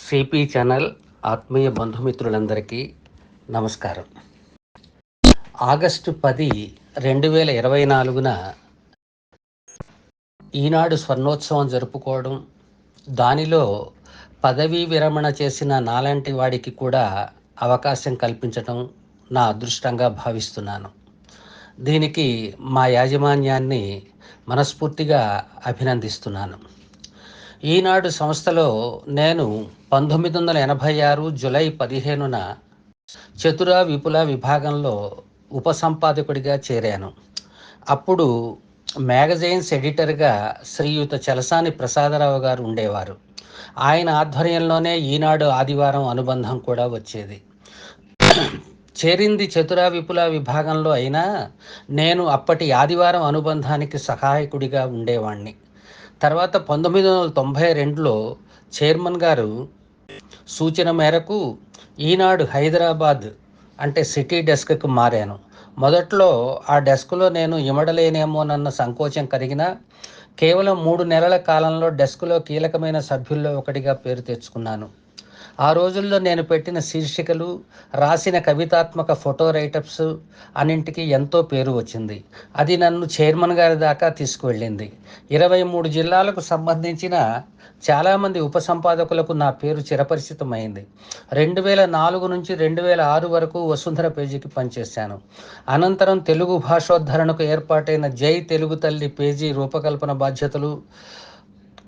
CP channel ఆత్మీయ బంధుమిత్రులందరికీ నమస్కారం. August పది రెండు వేల ఇరవై నాలుగున ఈనాడు స్వర్ణోత్సవం జరుపుకోవడం దానిలో పదవీ విరమణ చేసిన నాలాంటి వాడికి కూడా అవకాశం కల్పించడం నా అదృష్టంగా భావిస్తున్నాను. దీనికి మా యాజమాన్యాన్ని మనస్ఫూర్తిగా అభినందిస్తున్నాను. ఈనాడు సంస్థలో నేను పంతొమ్మిది వందల ఎనభై ఆరు జులై పదిహేనున చతుర విపుల విభాగంలో ఉపసంపాదకుడిగా చేరాను. అప్పుడు మ్యాగజైన్స్ ఎడిటర్గా శ్రీయుత చలసాని ప్రసాదరావు గారు ఉండేవారు. ఆయన ఆధ్వర్యంలోనే ఈనాడు ఆదివారం అనుబంధం కూడా వచ్చేది. చేరింది చతుర విపుల విభాగంలో అయినా నేను అప్పటి ఆదివారం అనుబంధానికి సహాయకుడిగా ఉండేవాణ్ణి. తర్వాత పంతొమ్మిది వందల తొంభై రెండులో చైర్మన్ గారు సూచన మేరకు ఈనాడు హైదరాబాద్ అంటే సిటీ డెస్క్కు మారాను. మొదట్లో ఆ డెస్క్లో నేను ఇమడలేనేమోనన్న సంకోచం కలిగిన కేవలం మూడు నెలల కాలంలో డెస్క్లో కీలకమైన సభ్యుల్లో ఒకటిగా పేరు తెచ్చుకున్నాను. ఆ రోజుల్లో నేను పెట్టిన శీర్షికలు రాసిన కవితాత్మక ఫోటో రైటప్స్ అన్నింటికి ఎంతో పేరు వచ్చింది. అది నన్ను చైర్మన్ గారి దాకా తీసుకువెళ్ళింది. ఇరవై మూడు జిల్లాలకు సంబంధించిన చాలామంది ఉపసంపాదకులకు నా పేరు చిరపరిచితమైంది. రెండు వేల నాలుగు నుంచి రెండు వేల ఆరు వరకు వసుంధర పేజీకి పనిచేశాను. అనంతరం తెలుగు భాషోద్ధరణకు ఏర్పాటైన జై తెలుగు తల్లి పేజీ రూపకల్పన బాధ్యతలు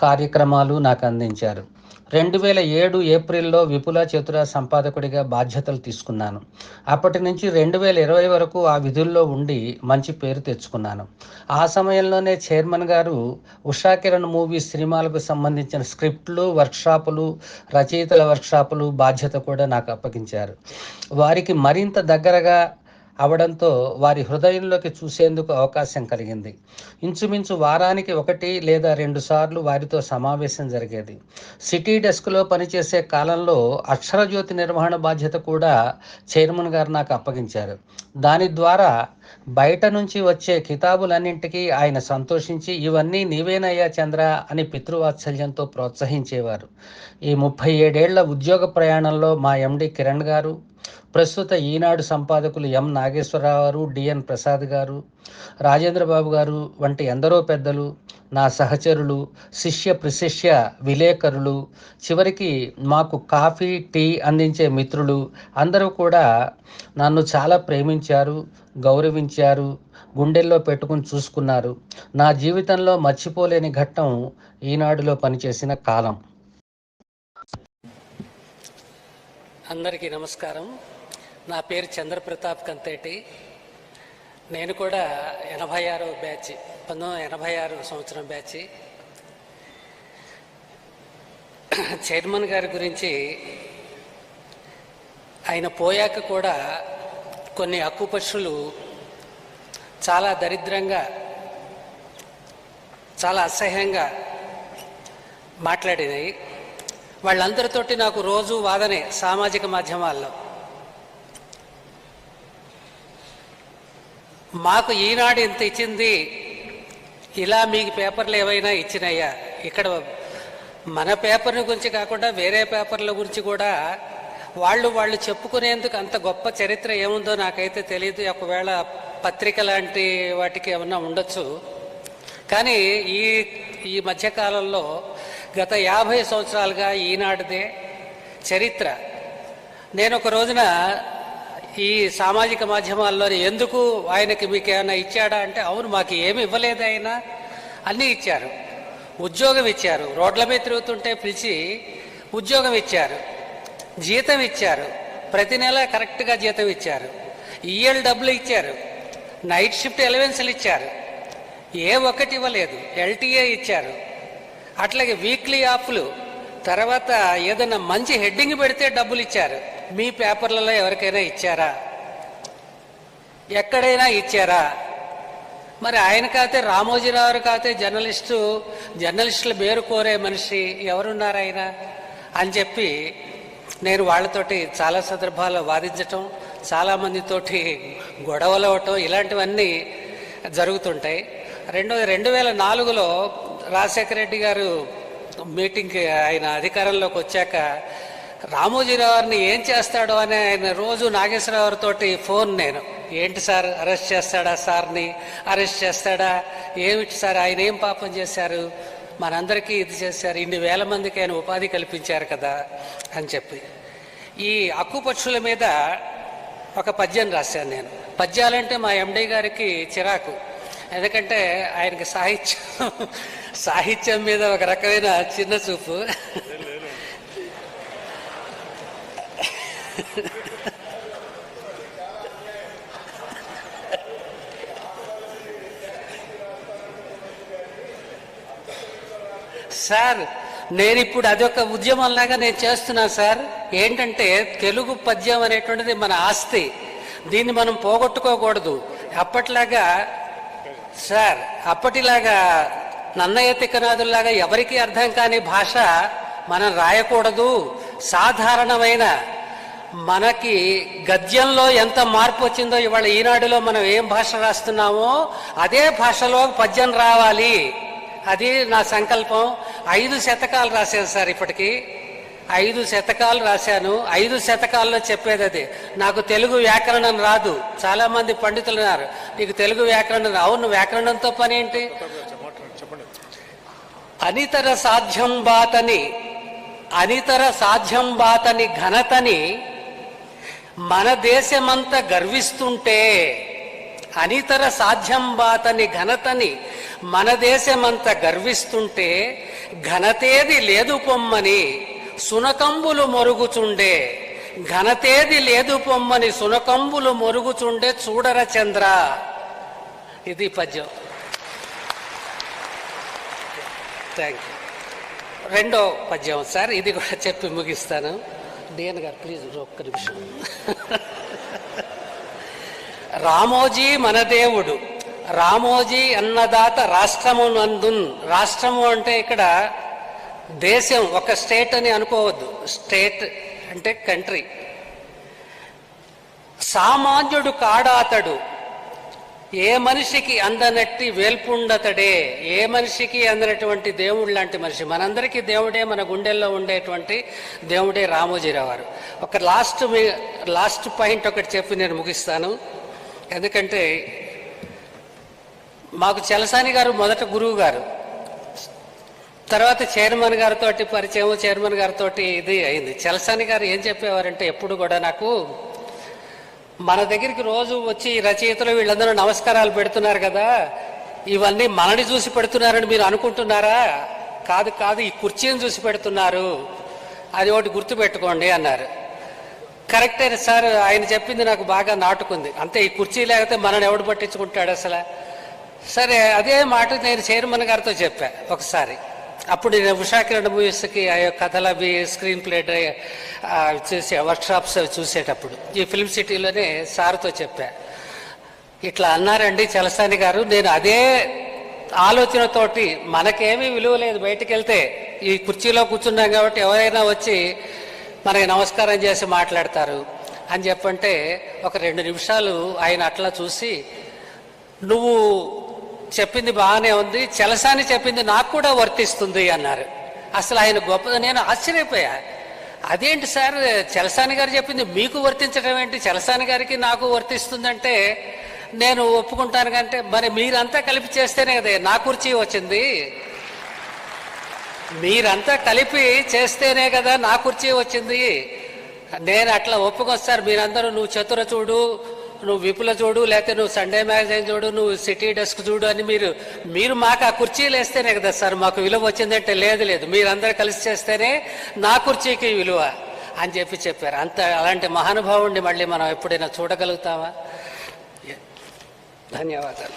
కార్యక్రమాలు నాకు అందించారు. రెండు వేల ఏడు ఏప్రిల్లో విపుల చతుర సంపాదకుడిగా బాధ్యతలు తీసుకున్నాను. అప్పటి నుంచి రెండు వేల ఇరవై వరకు ఆ విధుల్లో ఉండి మంచి పేరు తెచ్చుకున్నాను. ఆ సమయంలోనే చైర్మన్ గారు ఉషా కిరణ్ మూవీ సినిమాలకు సంబంధించిన స్క్రిప్ట్లు వర్క్షాపులు రచయితల వర్క్షాపులు బాధ్యత కూడా నాకు అప్పగించారు. వారికి మరింత దగ్గరగా అవడంతో వారి హృదయంలోకి చూసేందుకు అవకాశం కలిగింది. ఇంచుమించు వారానికి ఒకటి లేదా రెండు సార్లు వారితో సమావేశం జరిగేది. సిటీ డెస్క్లో పనిచేసే కాలంలో అక్షరజ్యోతి నిర్వహణ బాధ్యత కూడా చైర్మన్ గారు నాకు అప్పగించారు. దాని ద్వారా బయట నుంచి వచ్చే కితాబులన్నింటికీ ఆయన సంతోషించి ఇవన్నీ నీవేనయ్యా చంద్ర అని పితృవాత్సల్యంతో ప్రోత్సహించేవారు. ఈ ముప్పై ఏడేళ్ళ ఉద్యోగ ప్రయాణంలో మా ఎండి కిరణ్ గారు ప్రస్తుత ఈనాడు సంపాదకులు ఎం నాగేశ్వరరావు గారు డిఎన్ ప్రసాద్ గారు రాజేంద్ర బాబు గారు వంటి ఎందరో పెద్దలు నా సహచరులు శిష్య ప్రశిష్య విలేకరులు చివరికి మాకు కాఫీ టీ అందించే మిత్రులు అందరూ కూడా నన్ను చాలా ప్రేమించారు గౌరవించారు గుండెల్లో పెట్టుకుని చూసుకున్నారు. నా జీవితంలో మర్చిపోలేని ఘట్టం ఈనాడులో పనిచేసిన కాలం. అందరికీ నమస్కారం. నా పేరు చంద్రప్రతాప్ కంతేటి. నేను కూడా ఎనభై ఆరో బ్యాచ్ పంతొమ్మిది ఎనభై ఆరు సంవత్సరం బ్యాచ్. చైర్మన్ గారి గురించి ఆయన పోయాక కూడా కొన్ని అక్కుపక్షులు చాలా దరిద్రంగా చాలా అసహ్యంగా మాట్లాడినాయి. వాళ్ళందరితోటి నాకు రోజు వాదనే సామాజిక మాధ్యమాల్లో. మాకు ఈనాడు ఇంత ఇచ్చింది. ఇలా మీకు పేపర్లు ఏవైనా ఇచ్చినాయా? ఇక్కడ మన పేపర్ని గురించి కాకుండా వేరే పేపర్ల గురించి కూడా వాళ్ళు వాళ్ళు చెప్పుకునేందుకు అంత గొప్ప చరిత్ర ఏముందో నాకైతే తెలియదు ఒకవేళ పత్రిక లాంటి వాటికి ఏమన్నా ఉండొచ్చు. కానీ ఈ ఈ మధ్యకాలంలో గత యాభై సంవత్సరాలుగా ఈనాటిదే చరిత్ర. నేను ఒక రోజున ఈ సామాజిక మాధ్యమాల్లో ఎందుకు ఆయనకి మీకు ఏమైనా ఇచ్చాడా అంటే అవును మాకు ఏమి ఇవ్వలేదు ఆయన అన్నీ ఇచ్చారు. ఉద్యోగం ఇచ్చారు. రోడ్ల మీద తిరుగుతుంటే పిలిచి ఉద్యోగం ఇచ్చారు. జీతం ఇచ్చారు. ప్రతి నెల కరెక్ట్గా జీతం ఇచ్చారు. ఈఎల్ డబ్బులు ఇచ్చారు. నైట్ షిఫ్ట్ ఎలవెన్స్లు ఇచ్చారు. ఏ ఒక్కటి ఇవ్వలేదు. ఎల్టీఏ ఇచ్చారు. అట్లాగే వీక్లీ ఆఫ్లు తర్వాత ఏదైనా మంచి హెడ్డింగ్ పెడితే డబ్బులు ఇచ్చారు. మీ పేపర్లలో ఎవరికైనా ఇచ్చారా? ఎక్కడైనా ఇచ్చారా? మరి ఆయన కాతే రామోజీరావు కాతే జర్నలిస్టు జర్నలిస్టుల పేరు కోరే మనిషి ఎవరున్నారు ఆయన? అని చెప్పి నేను వాళ్ళతోటి చాలా సందర్భాల్లో వాదించటం చాలామందితోటి గొడవలు అవటం ఇలాంటివన్నీ జరుగుతుంటాయి. రెండో రెండు వేల నాలుగులో రాజశేఖర రెడ్డి గారు మీటింగ్కి ఆయన అధికారంలోకి వచ్చాక రామోజీరావుని ఏం చేస్తాడో అని ఆయన రోజు నాగేశ్వరరావుతో ఫోన్ నేను. ఏంటి సార్ అరెస్ట్ చేస్తాడా సార్ని? అరెస్ట్ చేస్తాడా? ఏమిటి సార్ ఆయన ఏం పాపం చేశారు? మనందరికీ ఇది చేశారు. ఇన్ని వేల మందికి ఆయన ఉపాధి కల్పించారు కదా అని చెప్పి. ఈ అక్కుపక్షుల మీద ఒక పద్యం రాశాను నేను. పద్యాలంటే మా ఎండి గారికి చిరాకు. ఎందుకంటే ఆయనకి సాహిత్యం సాహిత్యం మీద ఒక రకమైన చిన్న చూపు. సార్ నేను ఇప్పుడు అదొక ఉద్యమంలాగా నేను చేస్తున్నాను సార్. ఏంటంటే తెలుగు పద్యం అనేటువంటిది మన ఆస్తి. దీన్ని మనం పోగొట్టుకోకూడదు. అప్పట్లాగా సార్ అప్పటిలాగా నన్నయ్య తిక్కనాథుల్లాగా ఎవరికి అర్థం కాని భాష మనం రాయకూడదు. సాధారణమైన మనకి గద్యంలో ఎంత మార్పు వచ్చిందో ఇవాళ ఈనాడులో మనం ఏం భాష రాస్తున్నామో అదే భాషలో పద్యం రావాలి. అది నా సంకల్పం. ఐదు శతకాలు రాశాను సార్ ఇప్పటికీ. ఐదు శతకాలు రాశాను. ఐదు శతకాల్లో చెప్పేది అది. నాకు తెలుగు వ్యాకరణం రాదు. చాలామంది పండితులు ఉన్నారు. నీకు తెలుగు వ్యాకరణం అవును వ్యాకరణంతో పని ఏంటి? అనితర సాధ్యం బాతని అనితర సాధ్యం బాతని ఘనతని మన దేశమంతా గర్విస్తుంటే అనితర సాధ్యం బాతని ఘనతని మన దేశమంత గర్విస్తుంటే ఘనతేది లేదు పొమ్మని సునకంబులు మొరుగుచుండే. ఘనతేది లేదు పొమ్మని సునకంబులు మొరుగుచుండే చూడర చంద్ర. ఇది పద్యం. థ్యాంక్ యూ రెండో పద్యం సార్ ఇది కూడా చెప్పి ముగిస్తాను. డిఎన్ గారు ప్లీజ్ ఒక్క నిమిషం. రామోజీ మన దేవుడు. రామోజీ అన్నదాత రాష్ట్రము నందున్ రాష్ట్రము అంటే ఇక్కడ దేశం ఒక స్టేట్ అని అనుకోవద్దు. స్టేట్ అంటే కంట్రీ. సామాన్యుడు కాడాతడు. ఏ మనిషికి అందనట్టి వేల్పుండతడే ఏ మనిషికి అందనటువంటి దేవుడు లాంటి మనిషి? మనందరికీ దేవుడే మన గుండెల్లో ఉండేటువంటి దేవుడే రామోజీరావు గారు ఒక లాస్ట్ మీ- లాస్ట్ పాయింట్ ఒకటి చెప్పి నేను ముగిస్తాను. ఎందుకంటే మాకు చలసాని గారు మొదట గురువు గారు. తర్వాత చైర్మన్ గారితో పరిచయం చైర్మన్ గారితో ఇది అయింది. చలసాని గారు ఏం చెప్పేవారంటే ఎప్పుడు కూడా నాకు మన దగ్గరికి రోజు వచ్చి రచయితలు వీళ్ళందరూ నమస్కారాలు పెడుతున్నారు కదా. ఇవన్నీ మనని చూసి పెడుతున్నారని మీరు అనుకుంటున్నారా? కాదు కాదు ఈ కుర్చీని చూసి పెడుతున్నారు. అది ఒకటి గుర్తుపెట్టుకోండి అన్నారు. కరెక్టే సార్ ఆయన చెప్పింది నాకు బాగా నాటుకుంది. అంతే ఈ కుర్చీ లేకపోతే మనని ఎవడు పట్టించుకుంటాడు అసలు? సరే అదే మాట నేను చైర్మన్ గారితో చెప్పా ఒకసారి. అప్పుడు నేను ఉషాకిరణ్ మూవీస్కి ఆ యొక్క కథలు అవి స్క్రీన్ ప్లే చూసే వర్క్షాప్స్ అవి చూసేటప్పుడు. ఈ ఫిల్మ్ సిటీలోనే సార్తో చెప్పా. ఇట్లా అన్నారండి చలసాని గారు. నేను అదే ఆలోచనతోటి మనకేమీ విలువ లేదు బయటకు వెళ్తే ఈ కుర్చీలో కూర్చున్నాం కాబట్టి ఎవరైనా వచ్చి మనకి నమస్కారం చేసి మాట్లాడతారు అని చెప్పంటే ఒక రెండు నిమిషాలు ఆయన అట్లా చూసి నువ్వు చెప్పింది బాగానే ఉంది. చలసాని చెప్పింది నాకు కూడా వర్తిస్తుంది అన్నారు. అసలు ఆయన గొప్ప నేను ఆశ్చర్యపోయా. అదేంటి సార్ చలసాని గారు చెప్పింది మీకు వర్తించడం ఏంటి? చలసాని గారికి నాకు వర్తిస్తుందంటే నేను ఒప్పుకుంటాను కంటే మరి మీరంతా కలిపి చేస్తేనే కదా నా కుర్చీ వచ్చింది. మీరంతా కలిపి చేస్తేనే కదా నా కుర్చీ వచ్చింది. నేను అట్లా ఒప్పుకొస్తారు మీరందరూ నువ్వు చతుర చూడు నువ్వు విపుల చూడు లేకపోతే నువ్వు సండే మ్యాగజైన్ చూడు నువ్వు సిటీ డెస్క్ చూడు అని మీరు మీరు మాకు ఆ కుర్చీలు వేస్తేనే కదా సార్ మాకు విలువ వచ్చిందంటే లేదు లేదు. మీరందరూ కలిసి చేస్తేనే నా కుర్చీకి విలువ అని చెప్పి చెప్పారు. అంత అలాంటి మహానుభావుణ్ణి మళ్ళీ మనం ఎప్పుడైనా చూడగలుగుతామా ధన్యవాదాలు.